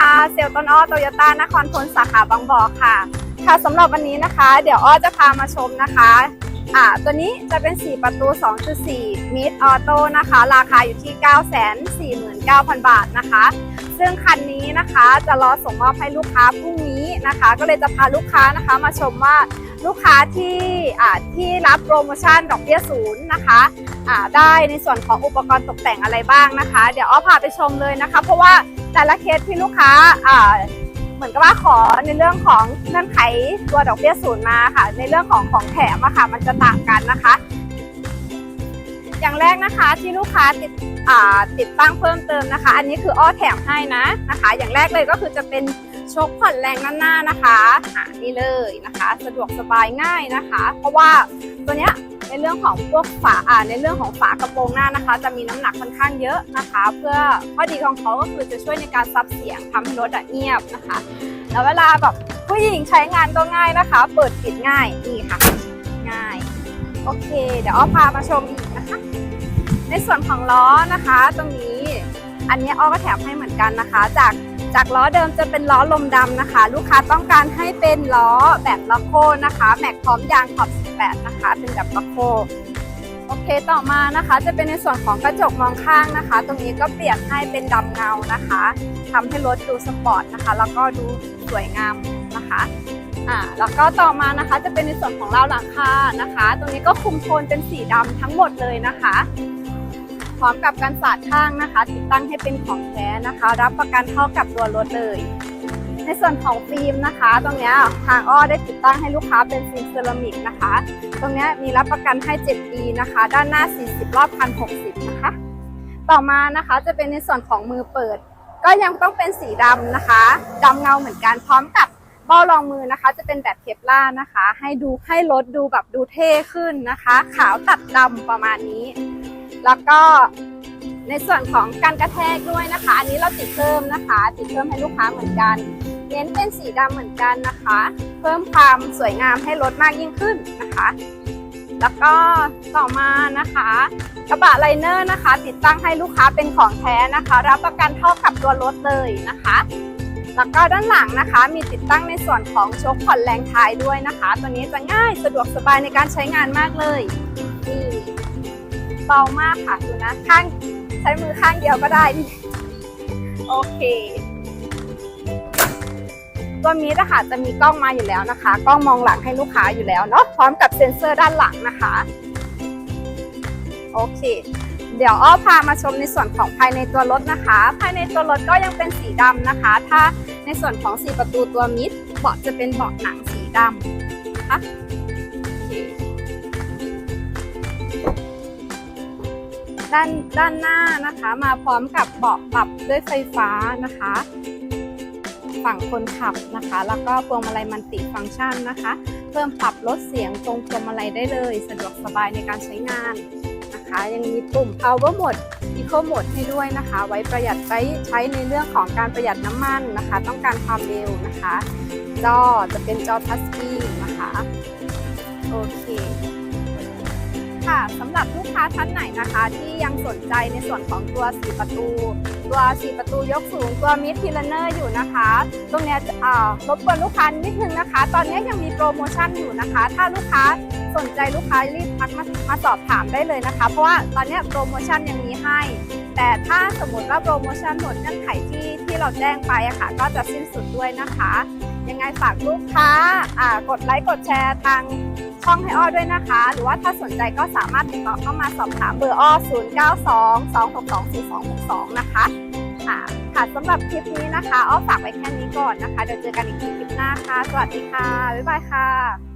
ค่ะเซลล์ต้นอ้อโตโยต้านครพลสาขาบางบ่อค่ะ ค่ะสำหรับวันนี้นะคะ เดี๋ยวอ้อจะพามาชมนะคะอ่าตัวนี้จะเป็น 4 ประตู 2.4 Mid Auto นะคะ ราคาอยู่ที่ 949,000 บาทนะคะ ซึ่งคันนี้นะคะจะรอส่งมอบให้ลูกค้าพรุ่งนี้นะคะ ก็เลยจะพาลูกค้านะคะมาชมว่าลูกค้าที่อ่าที่รับโปรโมชั่นดอกเบี้ยศูนย์นะคะอ่าได้ในส่วนของอุปกรณ์ตกแต่งอะไรบ้างนะคะ เดี๋ยวอ้อพาไปชมเลยนะคะ เพราะว่า แต่ละเคสที่ลูกค้าเหมือนกับว่าขอในเรื่องของเงื่อนไขตัวดอกเบี้ยศูนย์มาค่ะ ในเรื่องของของแถมอะค่ะ มันจะต่างกันนะคะ อย่างแรกนะคะที่ลูกค้าติดติดตั้งเพิ่มเติมนะคะ อันนี้คืออ้อแถมให้นะนะคะ อย่างแรกเลยก็คือจะเป็นชคผ่อนแรงด้าหน้านะคะอ่านี่เลยนะคะ สะดวกสบายง่ายนะคะ เพราะว่าตัวเนี้ย ในเรื่องของพวกฝาอ่าในเรื่องของฝากระโปรงหน้านะคะ จะมีน้ำหนักค่อนข้างเยอะนะคะ เพื่อข้อดีของเขาก็คือจะช่วยในการซับเสียงทำให้รถอะเงียบนะคะ แล้วเวลาแบบผู้หญิงใช้งานก็ง่ายนะคะ เปิดปิดง่ายนี่ค่ะ ง่าย โอเค เดี๋ยวอ้อพามาชมอีกนะคะ ในส่วนของล้อนะคะ ตรงนี้อันนี้อ้อก็แถมให้เหมือนกันนะคะ จากจากล้อเดิมจะเป็นล้อลมดำนะคะ ลูกค้าต้องการให้เป็นล้อแบบล็อกโคนะคะ แม็กพร้อมยางขอบ 18 นะคะ เป็นแบบล็อกโคโอเคต่อมานะคะ จะเป็นในส่วนของกระจกมองข้างนะคะ ตรงนี้ก็เปลี่ยนให้เป็นดำเงานะคะ ทำให้รถดูสปอร์ตนะคะ แล้วก็ดูสวยงามนะคะอ่าแล้วก็ต่อมานะคะจะเป็นในส่วนของราวหลังคานะคะ ตรงนี้ก็คุมโทนเป็นสีดำทั้งหมดเลยนะคะพร้อมกับการสาดข้างนะคะ ติดตั้งให้เป็นของแท้นะคะ รับประกันเท่ากับตัวรถเลย ในส่วนของฟิล์มนะคะ ตรงนี้ทางอ้อได้ติดตั้งให้ลูกค้าเป็นฟิล์มเซรามิกนะคะ ตรงนี้มีรับประกันให้ 7 ปีนะคะ ด้านหน้า 40 รอบคัน60นะคะ ต่อมานะคะจะเป็นในส่วนของมือเปิด ก็ยังต้องเป็นสีดำนะคะดำเงาเหมือนกันพร้อมกับเบ้ารองมือนะคะ จะเป็นแบบเคปล่าร์นะคะ ให้ดูให้รถดูแบบดูเท่ขึ้นนะคะ ขาวตัดดำประมาณนี้ แล้วก็ ในส่วนของการกระแทกด้วยนะคะ อันนี้เราติดเพิ่มนะคะ ติดเพิ่มให้ลูกค้าเหมือนกัน เน้นเป็นสีดำเหมือนกันนะคะ เพิ่มความสวยงามให้รถมากยิ่งขึ้นนะคะ แล้วก็ต่อมานะคะกระบะไลเนอร์นะคะ ติดตั้งให้ลูกค้าเป็นของแท้นะคะ รับประกันเท่ากับตัวรถเลยนะคะ แล้วก็ด้านหลังนะคะ มีติดตั้งในส่วนของโชคผ่อนแรงท้ายด้วยนะคะ ตัวนี้จะง่ายสะดวกสบายในการใช้งานมากเลยนี่เบามากค่ะดูนะข้าง ใช้มือข้างเดียวก็ได้นี่โอเค ตัวมีดนะคะจะมีกล้องมาอยู่แล้วนะคะ กล้องมองหลังให้ลูกค้าอยู่แล้วเนาะพร้อมกับเซ็นเซอร์ด้านหลังนะคะ โอเค เดี๋ยวอ้อพามาชมในส่วนของภายในตัวรถนะคะ ภายในตัวรถก็ยังเป็นสีดำนะคะ ถ้าในส่วนของสีประตูตัวมิดเบาะจะเป็นเบาะหนังสีดำนะคะ ด้านด้านหน้านะคะ มาพร้อมกับเบาะปรับด้วยไฟฟ้านะคะ ฝั่งคนขับนะคะ แล้วก็พวงมาลัยมันติฟังก์ชันนะคะ เพิ่มปรับลดเสียงตรงพวงมาลัยได้เลย สะดวกสบายในการใช้งานนะคะ ยังมีปุ่ม power mode eco mode ให้ด้วยนะคะ ไว้ประหยัดใช้ใช้ในเรื่องของการประหยัดน้ำมันนะคะ ต้องการความเร็วนะคะ จอจะเป็นจอทัชสกรีนนะคะ โอเค ค่ะสำหรับลูกค้าท่านไหนนะคะ ที่ยังสนใจในส่วนของตัว4ประตู ตัว4ประตูยกสูงตัวมิดพิลเนอร์อยู่นะคะ ตรงนี้ยอ่ารบกวนลูกค้านิดนึงนะคะ ตอนนี้ยังมีโปรโมชั่นอยู่นะคะ ถ้าลูกค้าสนใจลูกค้ารีบทักมามาสอบถามได้เลยนะคะ เพราะว่าตอนนี้โปรโมชั่นยังมีให้ แต่ถ้าสมมติว่าโปรโมชั่นหมดเงื่อนไขที่ที่เราแจ้งไปอะค่ะก็จะสิ้นสุดด้วยนะคะ ยังไงฝากลูกค้าอ่ากดไลค์กดแชร์ทางช่องให้อ้อด้วยนะคะ หรือว่าถ้าสนใจก็สามารถติดต่อเข้ามาสอบถามเบอร์อ้อ 0 9 2 2 6 2 4 2 6 2 นะคะค่ะค่ะสำหรับคลิปนี้นะคะ อ้อฝากไว้แค่นี้ก่อนนะคะ เดี๋ยวเจอกันอีกทีคลิปหน้าค่ะ สวัสดีค่ะ บ๊ายบายค่ะ